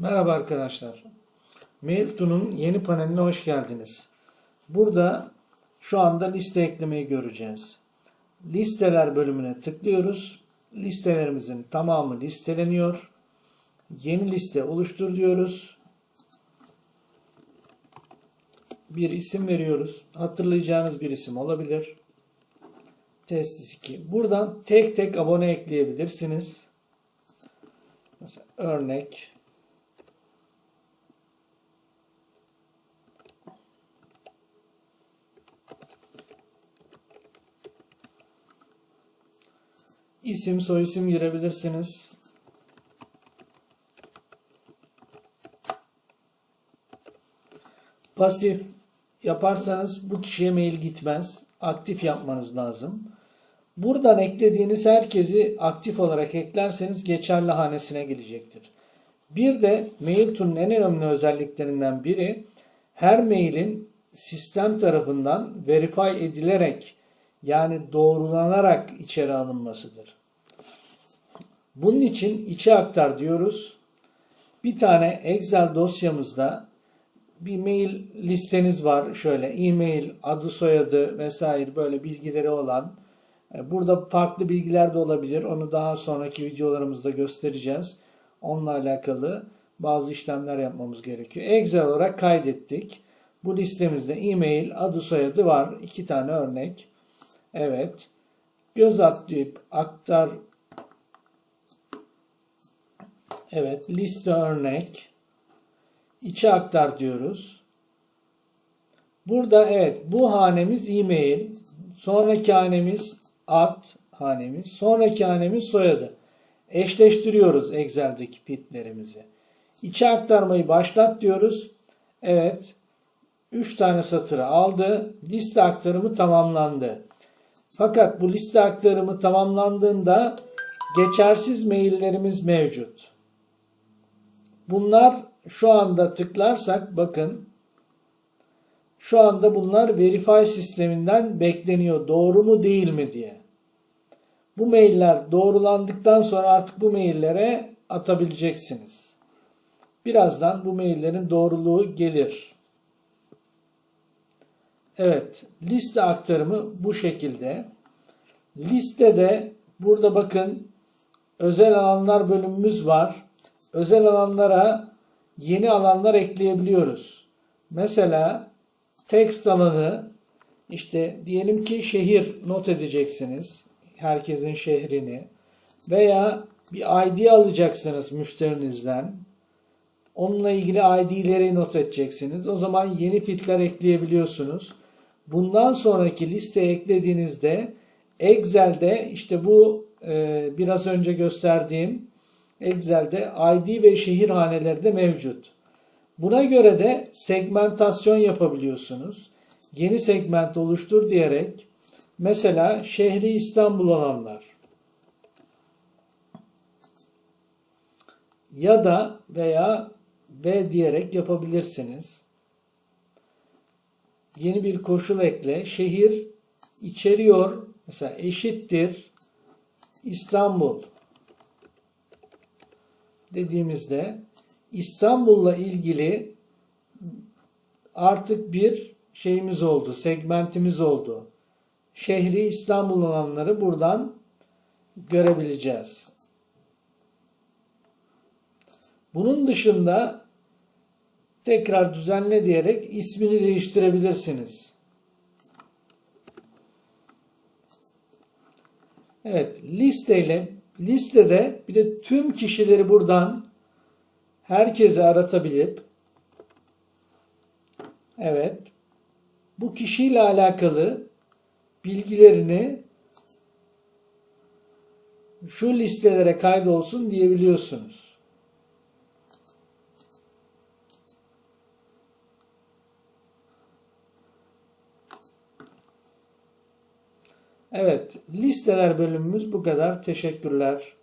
Merhaba arkadaşlar. Mail.to'nun yeni paneline hoş geldiniz. Burada şu anda liste eklemeyi göreceğiz. Listeler bölümüne tıklıyoruz. Listelerimizin tamamı listeleniyor. Yeni liste oluştur diyoruz. Bir isim veriyoruz. Hatırlayacağınız bir isim olabilir. Test 2. Buradan tek tek abone ekleyebilirsiniz. Mesela örnek isim soyisim girebilirsiniz. Pasif yaparsanız bu kişiye mail gitmez. Aktif yapmanız lazım. Buradan eklediğiniz herkesi aktif olarak eklerseniz geçerli hanesine gelecektir. Bir de Mail.to'nun en önemli özelliklerinden biri her mailin sistem tarafından verify edilerek yani doğrulanarak içeri alınmasıdır. Bunun için içe aktar diyoruz. Bir tane Excel dosyamızda bir mail listeniz var şöyle e-mail, adı soyadı vesaire böyle bilgileri olan. E, Burada farklı bilgiler de olabilir. Onu daha sonraki videolarımızda göstereceğiz. Onunla alakalı bazı işlemler yapmamız gerekiyor. Excel olarak kaydettik. Bu listemizde e-mail, adı soyadı var. İki tane örnek. Evet. Göz at deyip aktar. Evet. Liste örnek. İçe aktar diyoruz. Burada evet bu hanemiz e-mail. Sonraki hanemiz ad hanemiz. Sonraki hanemiz soyadı. Eşleştiriyoruz Excel'deki pitlerimizi. İçe aktarmayı başlat diyoruz. Evet. 3 tane satırı aldı. Liste aktarımı tamamlandı. Fakat bu liste aktarımı tamamlandığında geçersiz maillerimiz mevcut. Bunlar şu anda tıklarsak bakın şu anda bunlar verify sisteminden bekleniyor. Doğru mu değil mi diye. Bu mailler doğrulandıktan sonra artık bu maillere atabileceksiniz. Birazdan bu maillerin doğruluğu gelir. Evet, liste aktarımı bu şekilde. Listede burada bakın özel alanlar bölümümüz var. Özel alanlara yeni alanlar ekleyebiliyoruz. Mesela text alanı işte diyelim ki şehir not edeceksiniz. Herkesin şehrini veya bir ID alacaksınız müşterinizden. Onunla ilgili ID'leri not edeceksiniz. O zaman yeni fitler ekleyebiliyorsunuz. Bundan sonraki listeye eklediğinizde Excel'de işte bu e, biraz önce gösterdiğim Excel'de ID ve şehir haneleri de mevcut. Buna göre de segmentasyon yapabiliyorsunuz. Yeni segment oluştur diyerek mesela şehri İstanbul olanlar ya da veya ve diyerek yapabilirsiniz. Yeni bir koşul ekle. Şehir içeriyor. Mesela eşittir İstanbul dediğimizde İstanbul'la ilgili artık bir şeyimiz oldu, segmentimiz oldu. Şehri İstanbul olanları buradan görebileceğiz. Bunun dışında tekrar düzenle diyerek ismini değiştirebilirsiniz. Evet, listeyle listede bir de tüm kişileri buradan herkese aratabilip evet bu kişiyle alakalı bilgilerini şu listelere kaydolsun diyebiliyorsunuz. Evet, listeler bölümümüz bu kadar. Teşekkürler.